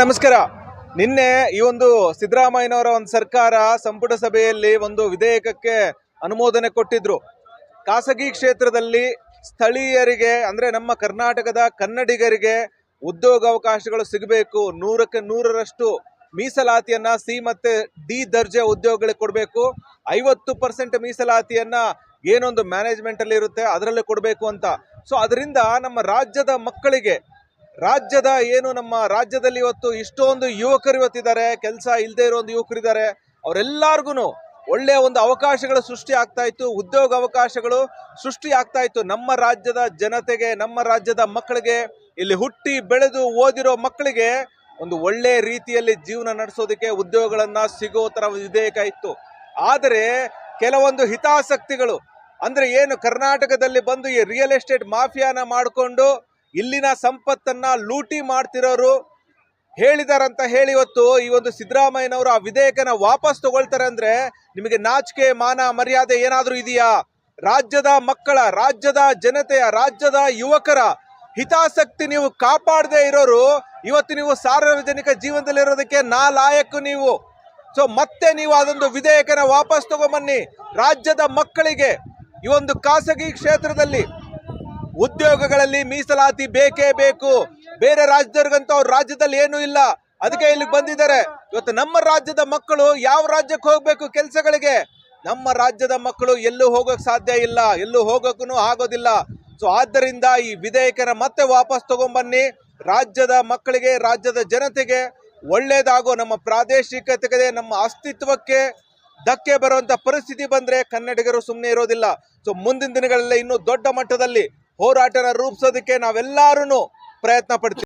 ನಮಸ್ಕಾರ. ನಿನ್ನೆ ಈ ಒಂದು ಸಿದ್ದರಾಮಯ್ಯನವರ ಒಂದು ಸರ್ಕಾರ ಸಂಪುಟ ಸಭೆಯಲ್ಲಿ ಒಂದು ವಿಧೇಯಕಕ್ಕೆ ಅನುಮೋದನೆ ಕೊಟ್ಟಿದ್ರು. ಖಾಸಗಿ ಕ್ಷೇತ್ರದಲ್ಲಿ ಸ್ಥಳೀಯರಿಗೆ, ಅಂದ್ರೆ ನಮ್ಮ ಕರ್ನಾಟಕದ ಕನ್ನಡಿಗರಿಗೆ ಉದ್ಯೋಗಾವಕಾಶಗಳು ಸಿಗಬೇಕು. ನೂರಕ್ಕೆ ನೂರರಷ್ಟು ಮೀಸಲಾತಿಯನ್ನ ಸಿ ಮತ್ತೆ ಡಿ ದರ್ಜೆ ಉದ್ಯೋಗಗಳಿಗೆ ಕೊಡಬೇಕು. ಐವತ್ತು ಪರ್ಸೆಂಟ್ ಮೀಸಲಾತಿಯನ್ನ ಏನೊಂದು ಮ್ಯಾನೇಜ್ಮೆಂಟ್ ಅಲ್ಲಿ ಇರುತ್ತೆ, ಅದರಲ್ಲೇ ಕೊಡಬೇಕು ಅಂತ. ಸೊ ಅದರಿಂದ ನಮ್ಮ ರಾಜ್ಯದ ಮಕ್ಕಳಿಗೆ ರಾಜ್ಯದ ಏನು ನಮ್ಮ ರಾಜ್ಯದಲ್ಲಿ ಇವತ್ತು ಇಷ್ಟೊಂದು ಯುವಕರು ಇವತ್ತಿದ್ದಾರೆ, ಕೆಲಸ ಇಲ್ಲದೆ ಇರೋ ಒಂದು ಯುವಕರಿದ್ದಾರೆ. ಅವರೆಲ್ಲರಿಗೂ ಒಳ್ಳೆಯ ಒಂದು ಅವಕಾಶಗಳು ಸೃಷ್ಟಿ ಆಗ್ತಾ ಇತ್ತು, ಉದ್ಯೋಗ ಅವಕಾಶಗಳು ಸೃಷ್ಟಿ ಆಗ್ತಾ ಇತ್ತು. ನಮ್ಮ ರಾಜ್ಯದ ಜನತೆಗೆ, ನಮ್ಮ ರಾಜ್ಯದ ಮಕ್ಕಳಿಗೆ, ಇಲ್ಲಿ ಹುಟ್ಟಿ ಬೆಳೆದು ಓದಿರೋ ಮಕ್ಕಳಿಗೆ ಒಂದು ಒಳ್ಳೆ ರೀತಿಯಲ್ಲಿ ಜೀವನ ನಡೆಸೋದಕ್ಕೆ ಉದ್ಯೋಗಗಳನ್ನ ಸಿಗೋ ತರ ವಿಧೇಯಕ ಇತ್ತು. ಆದರೆ ಕೆಲವೊಂದು ಹಿತಾಸಕ್ತಿಗಳು, ಅಂದ್ರೆ ಏನು ಕರ್ನಾಟಕದಲ್ಲಿ ಬಂದು ಈ ರಿಯಲ್ ಎಸ್ಟೇಟ್ ಮಾಫಿಯಾನ ಮಾಡಿಕೊಂಡು ಇಲ್ಲಿನ ಸಂಪತ್ತನ್ನ ಲೂಟಿ ಮಾಡ್ತಿರೋರು ಹೇಳಿದಾರಂತ ಹೇಳಿ ಇವತ್ತು ಈ ಒಂದು ಸಿದ್ದರಾಮಯ್ಯನವರು ಆ ವಿಧೇಯಕನ ವಾಪಸ್ ತಗೊಳ್ತಾರೆ ಅಂದ್ರೆ ನಿಮಗೆ ನಾಚಿಕೆ, ಮಾನ, ಮರ್ಯಾದೆ ಏನಾದರೂ ಇದೆಯಾ? ರಾಜ್ಯದ ಮಕ್ಕಳ, ರಾಜ್ಯದ ಜನತೆಯ, ರಾಜ್ಯದ ಯುವಕರ ಹಿತಾಸಕ್ತಿ ನೀವು ಕಾಪಾಡದೆ ಇರೋರು ಇವತ್ತು ನೀವು ಸಾರ್ವಜನಿಕ ಜೀವನದಲ್ಲಿರೋದಕ್ಕೆ ನಾ ಲಾಯಕ್ಕು ನೀವು. ಸೊ ಮತ್ತೆ ನೀವು ಅದೊಂದು ವಿಧೇಯಕನ ವಾಪಸ್ ತಗೊಂಬನ್ನಿ. ರಾಜ್ಯದ ಮಕ್ಕಳಿಗೆ ಈ ಒಂದು ಖಾಸಗಿ ಕ್ಷೇತ್ರದಲ್ಲಿ ಉದ್ಯೋಗಗಳಲ್ಲಿ ಮೀಸಲಾತಿ ಬೇಕೇ ಬೇಕು. ಬೇರೆ ರಾಜ್ಯದವ್ರಿಗಂತೂ ಅವ್ರ ರಾಜ್ಯದಲ್ಲಿ ಏನೂ ಇಲ್ಲ. ಅದಕ್ಕೆ ಇಲ್ಲಿಗೆ ಬಂದಿದ್ದಾರೆ. ಇವತ್ತು ನಮ್ಮ ರಾಜ್ಯದ ಮಕ್ಕಳು ಯಾವ ರಾಜ್ಯಕ್ಕೆ ಹೋಗ್ಬೇಕು ಕೆಲಸಗಳಿಗೆ? ನಮ್ಮ ರಾಜ್ಯದ ಮಕ್ಕಳು ಎಲ್ಲೂ ಹೋಗೋಕೆ ಸಾಧ್ಯ ಇಲ್ಲ. ಎಲ್ಲೂ ಹೋಗೋಕ್ಕೂ ಆಗೋದಿಲ್ಲ. ಸೊ ಆದ್ದರಿಂದ ಈ ವಿಧೇಯಕನ ಮತ್ತೆ ವಾಪಸ್ ತಗೊಂಬನ್ನಿ. ರಾಜ್ಯದ ಮಕ್ಕಳಿಗೆ, ರಾಜ್ಯದ ಜನತೆಗೆ ಒಳ್ಳೇದಾಗೋ ನಮ್ಮ ಪ್ರಾದೇಶಿಕತೆಗೆ ನಮ್ಮ ಅಸ್ತಿತ್ವಕ್ಕೆ ಧಕ್ಕೆ ಬರುವಂತ ಪರಿಸ್ಥಿತಿ ಬಂದ್ರೆ ಕನ್ನಡಿಗರು ಸುಮ್ಮನೆ ಇರೋದಿಲ್ಲ. ಸೊ ಮುಂದಿನ ದಿನಗಳಲ್ಲಿ ಇನ್ನೂ ದೊಡ್ಡ ಮಟ್ಟದಲ್ಲಿ ಹೋರಾಟನ ರೂಪಿಸೋದಕ್ಕೆ ನಾವೆಲ್ಲರೂ ಪ್ರಯತ್ನ ಪಡ್ತೀವಿ.